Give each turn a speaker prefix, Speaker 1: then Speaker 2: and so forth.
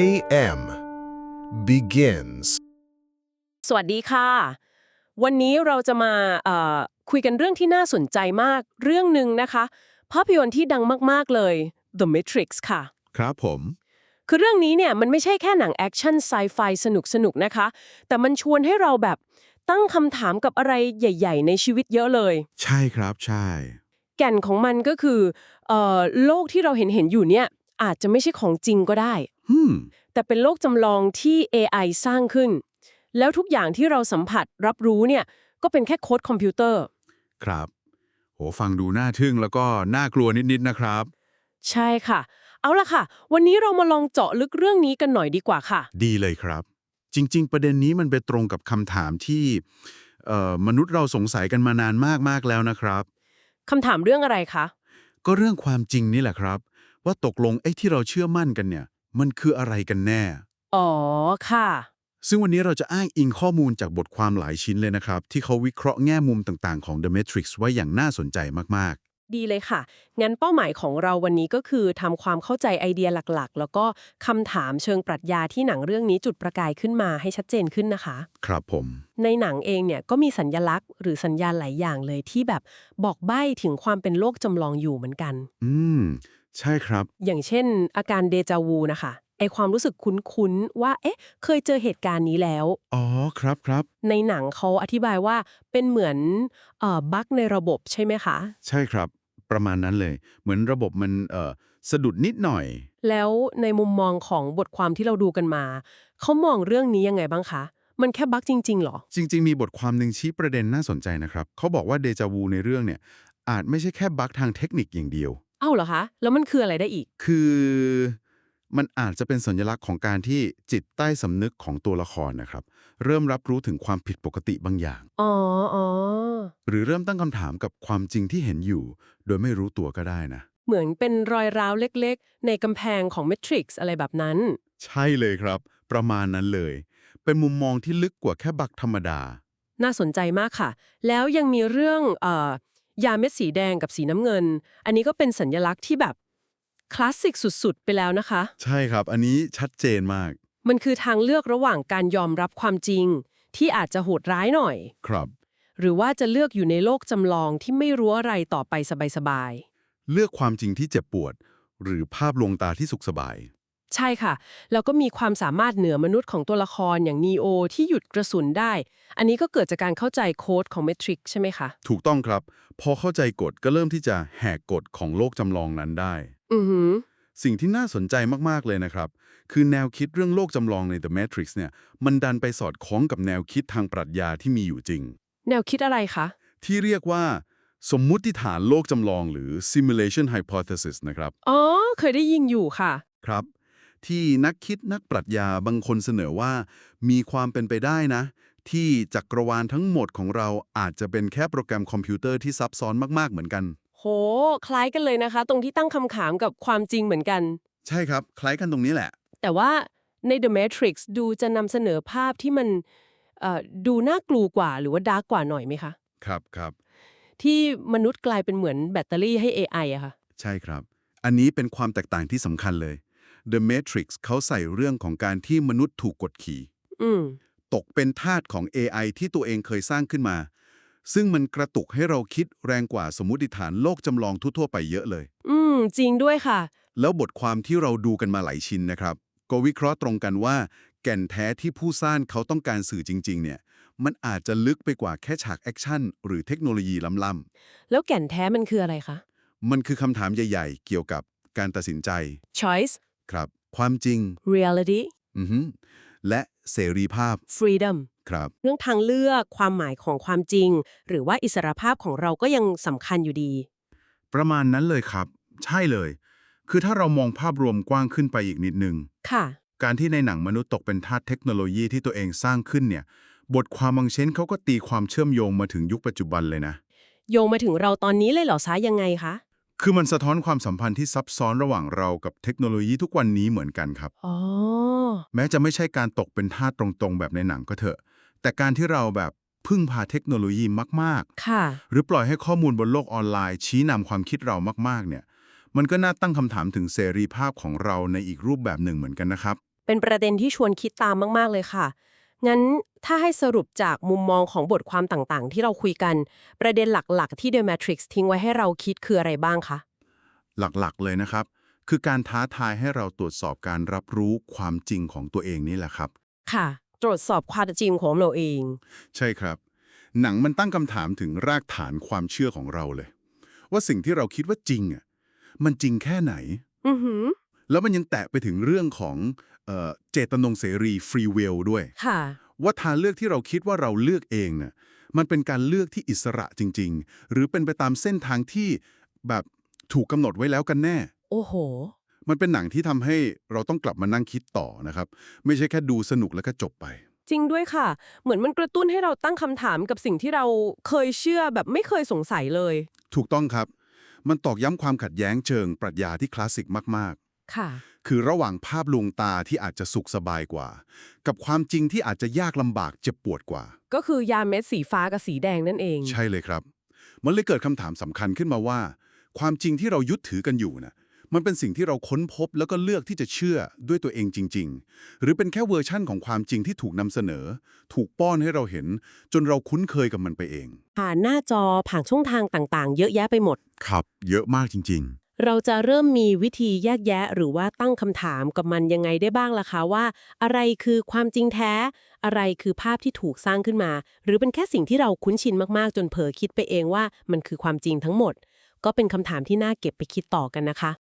Speaker 1: a.m. begins.
Speaker 2: สวัสดีค่ะ วันนี้เราจะมาเอ่อคุยกันเรื่องที่น่าสนใจมากเรื่องหนึ่งนะคะ ภาพยนตร์ที่ดังมากๆเลย The Matrix ค่ะ
Speaker 1: ครับผม
Speaker 2: คือเรื่องนี้เนี่ยมันไม่ใช่แค่หนังแอคชั่นไซไฟสนุกๆนะคะ แต่มันชวนให้เราแบบตั้งคำถามกับอะไรใหญ่ ๆ ในชีวิตเยอะเลย
Speaker 1: ใช่ครับใช่
Speaker 2: แก่นของมันก็คือเอ่อโลกที่เราเห็นเห็นๆอยู่เนี่ยอาจจะไม่ใช่ของจริงก็ได้
Speaker 1: อืม
Speaker 2: แต่เป็นโลกจำลองที่ AI สร้างขึ้น แล้วทุกอย่างที่เราสัมผัสรับรู้เนี่ยก็เป็นแค่โค้ดคอมพิวเตอร์
Speaker 1: ครับ โห ฟังดูน่าทึ่งแล้วก็น่ากลัวนิด ๆ นะครับ
Speaker 2: ใช่ค่ะ เอาล่ะค่ะ วันนี้เรามาลองเจาะลึกเรื่องนี้กันหน่อยดีกว่าค่ะ
Speaker 1: ดีเลยครับ จริง ๆ ประเด็นนี้มันไปตรงกับคำถามที่เอ่อมนุษย์เราสงสัยกันมานานมาก ๆ แล้วนะครับ
Speaker 2: คำถามเรื่องอะไรคะ
Speaker 1: ก็เรื่องความจริงนี่แหละครับ ว่าตกลงไอ้ที่เราเชื่อมั่นกันเนี่ย มันคืออะไรกันแน่
Speaker 2: อ๋อ ค่ะ
Speaker 1: ซึ่งวันนี้เราจะอ้างอิงข้อมูลจากบทความหลายชิ้นเลยนะครับ ที่เขาวิเคราะห์แง่มุมต่างๆของ The Matrix ไว้อย่างน่าสนใจมาก
Speaker 2: ดีเลยค่ะ งั้นเป้าหมายของเราวันนี้ก็คือทำความเข้าใจไอเดียหลักๆ แล้วก็คำถามเชิงปรัชญาที่หนังเรื่องนี้จุดประกายขึ้นมาให้ชัดเจนขึ้นนะคะ
Speaker 1: ๆครับผม
Speaker 2: ในหนังเองเนี่ยก็มีสัญญลักษณ์หรือสัญญาณหลายอย่างเลยที่แบบบอกใบ้ถึงความเป็นโลกจำลองอยู่เหมือนกัน
Speaker 1: อืม ใช่ครับ
Speaker 2: อย่างเช่น อาการเดจาวูนะคะไอความรู้สึกคุ้นๆ ว่า เอ๊ะ เคยเจอเหตุการณ์นี้แล้ว
Speaker 1: อ๋อ ครับครับ
Speaker 2: ในหนังเขาอธิบายว่าเป็นเหมือนเอ่อบั๊กในระบบใช่ไหมคะ
Speaker 1: ใช่ครับ ประมาณนั้นเลย เหมือนระบบมันเอ่อสะดุดนิดหน่อย
Speaker 2: แล้วในมุมมองของบทความที่เราดูกันมา เขามองเรื่องนี้ยังไงบ้างคะ มันแค่บั๊กจริงๆหรอ
Speaker 1: จริง ๆ มีบทความหนึ่งชี้ประเด็นน่าสนใจนะครับ เขาบอกว่าเดจาวูในเรื่องเนี่ยอาจไม่ใช่แค่บั๊กทางเทคนิคอย่างเดียว
Speaker 2: เอ้าเหรอคะ แล้วมันคืออะไรได้อีก
Speaker 1: คือมันอาจจะเป็นสัญลักษณ์ของการที่จิตใต้สำนึกของตัวละครนะครับ เริ่มรับรู้ถึงความผิดปกติบางอย่าง
Speaker 2: อ๋ออ๋อ
Speaker 1: หรือเริ่มตั้งคำถามกับความจริงที่เห็นอยู่ โดยไม่รู้ตัวก็ได้นะ
Speaker 2: เหมือนเป็นรอยร้าวเล็กๆ ในกำแพงของ Matrix อะไรแบบนั้น
Speaker 1: ใช่เลยครับ ประมาณนั้นเลย เป็นมุมมองที่ลึกกว่าแค่บักธรรมดา
Speaker 2: น่าสนใจมากค่ะ แล้วยังมีเรื่องเอ่อ ยาเม็ดสีแดงกับสีน้ำเงิน อันนี้ก็เป็นสัญลักษณ์ที่แบบคลาสสิกสุดๆ ไปแล้วนะคะ
Speaker 1: ใช่ครับ อันนี้ชัดเจนมาก
Speaker 2: มันคือทางเลือกระหว่างการยอมรับความจริง ที่อาจจะโหดร้ายหน่อย
Speaker 1: ครับ
Speaker 2: หรือว่าจะเลือกอยู่ในโลกจำลองที่ไม่รู้อะไรต่อไปสบาย
Speaker 1: เลือกความจริงที่เจ็บปวด หรือภาพลวงตาที่สุขสบาย
Speaker 2: ๆ ใช่ค่ะ แล้วก็มีความสามารถเหนือมนุษย์ของตัวละครอย่างนีโอที่หยุดกระสุนได้ อันนี้ก็เกิดจากการเข้าใจโค้ดของ Matrix ใช่ไหมคะ
Speaker 1: ถูกต้องครับ พอเข้าใจกฎก็เริ่มที่จะแหกกฎของโลกจำลองนั้นได้
Speaker 2: อือหือ
Speaker 1: สิ่งที่น่าสนใจมาก ๆ เลยนะครับ คือแนวคิดเรื่องโลกจำลองใน The Matrix เนี่ย มันดันไปสอดคล้องกับแนวคิดทางปรัชญาที่มีอยู่จริง
Speaker 2: แนวคิดอะไรคะ
Speaker 1: ที่เรียกว่า สมมุติฐานโลกจำลองหรือ simulation hypothesis นะครับ
Speaker 2: อ๋อ เคยได้ยินอยู่ค่ะ
Speaker 1: ครับ ที่นักคิดนักปรัชญาบางคนเสนอว่า มีความเป็นไปได้นะ ที่จักรวาลทั้งหมดของเราอาจจะเป็นแค่โปรแกรมคอมพิวเตอร์ที่ซับซ้อนมาก ๆ เหมือนกัน
Speaker 2: โห คล้ายกันเลยนะคะ ตรงที่ตั้งคำถามกับความจริงเหมือนกัน
Speaker 1: ใช่ครับ คล้ายกันตรงนี้แหละ
Speaker 2: แต่ว่าใน The Matrix ดูจะนำเสนอภาพที่มันเอ่อดูน่ากลัวกว่าหรือว่าดาร์กกว่าหน่อยไหมคะ
Speaker 1: ครับครับ
Speaker 2: ที่มนุษย์กลายเป็นเหมือนแบตเตอรี่ให้ AI อะค่ะ
Speaker 1: ใช่ครับ อันนี้เป็นความแตกต่างที่สำคัญเลย The Matrix เขาใส่เรื่องของการที่มนุษย์ถูกกดขี่
Speaker 2: อืม
Speaker 1: ตกเป็นทาสของ AI ที่ตัวเองเคยสร้างขึ้นมา ซึ่งมันกระตุกให้เราคิดแรงกว่าสมมุติฐานโลกจำลองทั่วๆไปเยอะเลย
Speaker 2: อืม จริงด้วยค่ะ
Speaker 1: แล้วบทความที่เราดูกันมาหลายชิ้นนะครับ ก็วิเคราะห์ตรงกันว่า แก่นแท้ที่ผู้สร้างเขาต้องการสื่อจริง ๆ เนี่ย มันอาจจะลึกไปกว่าแค่ฉากแอคชั่นหรือเทคโนโลยีล้ำ
Speaker 2: แล้วแก่นแท้มันคืออะไรคะ
Speaker 1: ๆมันคือคำถามใหญ่ ๆ เกี่ยวกับการตัดสินใจ
Speaker 2: choice
Speaker 1: ครับ ความจริง
Speaker 2: reality
Speaker 1: อือฮึและเสรีภาพ
Speaker 2: freedom
Speaker 1: ครับ
Speaker 2: เรื่องทางเลือกความหมายของความจริง หรือว่าอิสรภาพของเราก็ยังสำคัญอยู่ดี
Speaker 1: ประมาณนั้นเลยครับ ใช่เลย คือถ้าเรามองภาพรวมกว้างขึ้นไปอีกนิดนึง
Speaker 2: ค่ะ
Speaker 1: การที่ในหนังมนุษย์ตกเป็นทาสเทคโนโลยีที่ตัวเองสร้างขึ้นเนี่ย บทความบางเช่นเขาก็ตีความเชื่อมโยงมาถึงยุคปัจจุบันเลยนะ
Speaker 2: โยงมาถึงเราตอนนี้เลยเหรอซะยังไงคะ
Speaker 1: คือมันสะท้อนความสัมพันธ์ที่ซับซ้อนระหว่างเรากับเทคโนโลยีทุกวันนี้เหมือนกันครับ
Speaker 2: อ๋อ
Speaker 1: แม้จะไม่ใช่การตกเป็นทาสตรงๆ แบบในหนังก็เถอะ แต่การที่เราแบบพึ่งพาเทคโนโลยีมาก
Speaker 2: ค่ะ
Speaker 1: ๆหรือปล่อยให้ข้อมูลบนโลกออนไลน์ ชี้นำความคิดเรามากๆ เนี่ย มันก็น่าตั้งคำถามถึงเสรีภาพของเราในอีกรูปแบบหนึ่งเหมือนกันนะครับ
Speaker 2: เป็นประเด็นที่ชวนคิดตามมาก ๆ เลยค่ะ งั้นถ้าให้สรุปจากมุมมองของบทความต่างๆ ที่เราคุยกัน ประเด็นหลักๆ ที่ The Matrix ทิ้งไว้ให้เราคิดคืออะไรบ้างคะ
Speaker 1: หลักๆ เลยนะครับ คือการท้าทายให้เราตรวจสอบการรับรู้ความจริงของตัวเองนี่แหละครับ
Speaker 2: ค่ะ ตรวจสอบความจริงของเราเอง
Speaker 1: ใช่ครับ หนังมันตั้งคำถามถึงรากฐานความเชื่อของเราเลย ว่าสิ่งที่เราคิดว่าจริงอะมันจริงแค่ไหน
Speaker 2: อือหือ
Speaker 1: แล้วมันยังแตะไปถึงเรื่องของ เอ่อเจตนงเสรีฟรีเวลด้วย
Speaker 2: ค่ะ
Speaker 1: ว่าทางเลือกที่เราคิดว่าเราเลือกเองน่ะมันเป็นการเลือกที่อิสระจริง ๆ หรือเป็นไปตามเส้นทางที่แบบถูกกำหนดไว้แล้วกันแน่
Speaker 2: โอ้โห
Speaker 1: มันเป็นหนังที่ทำให้เราต้องกลับมานั่งคิดต่อนะครับ ไม่ใช่แค่ดูสนุกแล้วก็จบไป
Speaker 2: จริงด้วยค่ะ เหมือนมันกระตุ้นให้เราตั้งคำถามกับสิ่งที่เราเคยเชื่อแบบไม่เคยสงสัยเลย
Speaker 1: ถูกต้องครับ มันตอกย้ำความขัดแย้งเชิงปรัชญาที่คลาสสิกมาก
Speaker 2: ค่ะ
Speaker 1: ๆ คือระหว่างภาพลวงตาที่อาจจะสุขสบายกว่า กับความจริงที่อาจจะยากลำบากเจ็บปวดกว่า
Speaker 2: ก็คือยาเม็ดสีฟ้ากับสีแดงนั่นเอง
Speaker 1: ใช่เลยครับ มันเลยเกิดคำถามสำคัญขึ้นมาว่า ความจริงที่เรายึดถือกันอยู่น่ะมันเป็นสิ่งที่เราค้นพบแล้วก็เลือกที่จะเชื่อด้วยตัวเองจริง ๆ หรือเป็นแค่เวอร์ชั่นของความจริงที่ถูกนำเสนอ ถูกป้อนให้เราเห็น จนเราคุ้นเคยกับมันไปเอง
Speaker 2: ผ่านหน้าจอผ่านช่องทางต่างๆ เยอะแยะไปหมด
Speaker 1: ครับ เยอะมากจริง
Speaker 2: เราจะเริ่มมีวิธีแยกแยะหรือว่าตั้งคำถามกับมันยังไงได้บ้างล่ะคะว่า อะไรคือความจริงแท้ อะไรคือภาพที่ถูกสร้างขึ้นมา หรือเป็นแค่สิ่งที่เราคุ้นชินมากๆ จนเผลอคิดไปเองว่ามันคือความจริงทั้งหมด ก็เป็นคำถามที่น่าเก็บไปคิดต่อกันนะคะ